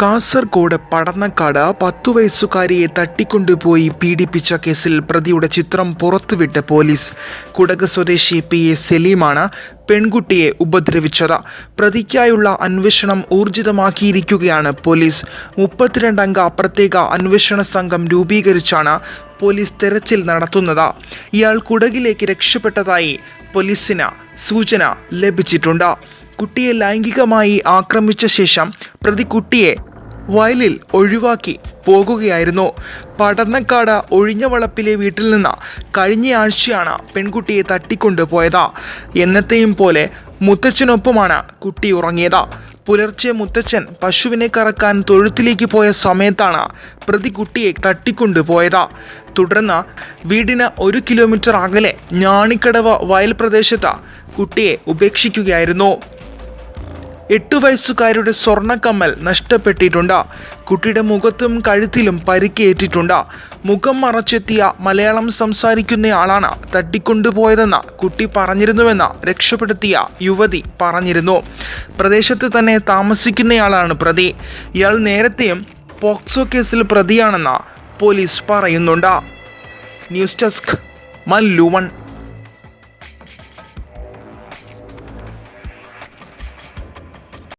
കാസർഗോഡ് പടന്നക്കാട് പത്തു വയസ്സുകാരിയെ തട്ടിക്കൊണ്ടുപോയി പീഡിപ്പിച്ച കേസിൽ പ്രതിയുടെ ചിത്രം പുറത്തുവിട്ട് പോലീസ്. കുടക് സ്വദേശി പി എ സലീമാണ് പെൺകുട്ടിയെ ഉപദ്രവിച്ചത്. പ്രതിക്കായുള്ള അന്വേഷണം ഊർജിതമാക്കിയിരിക്കുകയാണ് പോലീസ്. മുപ്പത്തിരണ്ടംഗ പ്രത്യേക അന്വേഷണ സംഘം രൂപീകരിച്ചാണ് പോലീസ് തെരച്ചിൽ നടത്തുന്നത്. ഇയാൾ കുടകിലേക്ക് രക്ഷപ്പെട്ടതായി പോലീസിന് സൂചന ലഭിച്ചിട്ടുണ്ട്. കുട്ടിയെ ലൈംഗികമായി ആക്രമിച്ച ശേഷം പ്രതി കുട്ടിയെ വയലിൽ ഒഴിവാക്കി പോകുകയായിരുന്നു. പടന്നക്കാട് ഒഴിഞ്ഞവളപ്പിലെ വീട്ടിൽ നിന്ന് കഴിഞ്ഞ ആഴ്ചയാണ് പെൺകുട്ടിയെ തട്ടിക്കൊണ്ടുപോയത് എന്നത്തെയും പോലെ മുത്തച്ഛനൊപ്പമാണ് കുട്ടി ഉറങ്ങിയത്. പുലർച്ചെ മുത്തച്ഛൻ പശുവിനെ കറക്കാൻ തൊഴുത്തിലേക്ക് പോയ സമയത്താണ് പ്രതി കുട്ടിയെ തട്ടിക്കൊണ്ടുപോയത് തുടർന്ന് വീടിന് ഒരു കിലോമീറ്റർ അകലെ ഞാണിക്കടവ് വയൽ പ്രദേശത്ത് കുട്ടിയെ ഉപേക്ഷിക്കുകയായിരുന്നു. എട്ടു വയസ്സുകാരുടെ സ്വർണക്കമ്മൽ നഷ്ടപ്പെട്ടിട്ടുണ്ട്. കുട്ടിയുടെ മുഖത്തും കഴുത്തിലും പരിക്കേറ്റിട്ടുണ്ട്. മുഖം മറച്ചെത്തിയ മലയാളം സംസാരിക്കുന്നയാളാണ് തട്ടിക്കൊണ്ടുപോയതെന്ന് കുട്ടി പറഞ്ഞിരുന്നുവെന്ന് രക്ഷപ്പെടുത്തിയ യുവതി പറഞ്ഞിരുന്നു. പ്രദേശത്ത് തന്നെ താമസിക്കുന്നയാളാണ് പ്രതി. ഇയാൾ നേരത്തെയും പോക്സോ കേസിൽ പ്രതിയാണെന്ന് പോലീസ് പറയുന്നുണ്ട്. News desk Mallu one